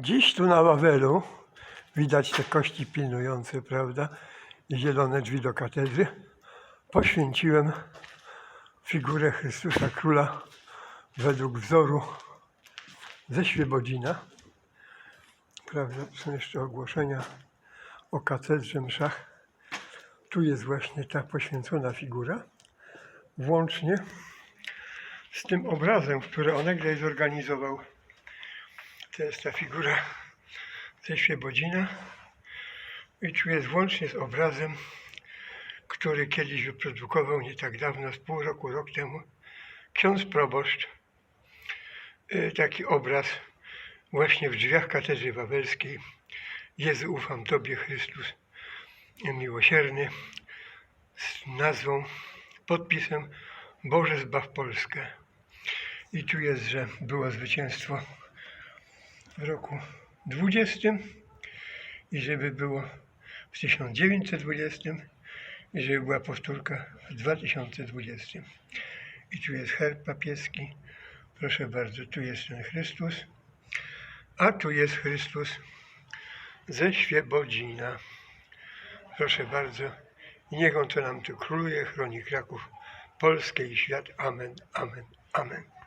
Dziś tu na Wawelu widać te kości pilnujące, prawda? I zielone drzwi do katedry. Poświęciłem figurę Chrystusa Króla według wzoru ze Świebodzina. Prawda? Są jeszcze ogłoszenia o katedrze mszach. Tu jest właśnie ta poświęcona figura. Włącznie z tym obrazem, który Oneglej zorganizował. To jest ta figura ze Świebodzina. I tu jest włącznie z obrazem, który kiedyś wyprodukował nie tak dawno, z pół roku, rok temu, ksiądz proboszcz. Y, Taki obraz właśnie w drzwiach katedry wawelskiej. Jezu, ufam Tobie, Chrystus miłosierny, z nazwą, podpisem Boże zbaw Polskę. I tu jest, że było zwycięstwo w roku 20 i żeby było w 1920 i żeby była powtórka w 2020. I tu jest herb papieski. Proszę bardzo, tu jest ten Chrystus, a tu jest Chrystus ze Świebodzina. Proszę bardzo. I niech on to nam tu króluje, chroni Kraków, Polskę i świat. Amen, amen, amen.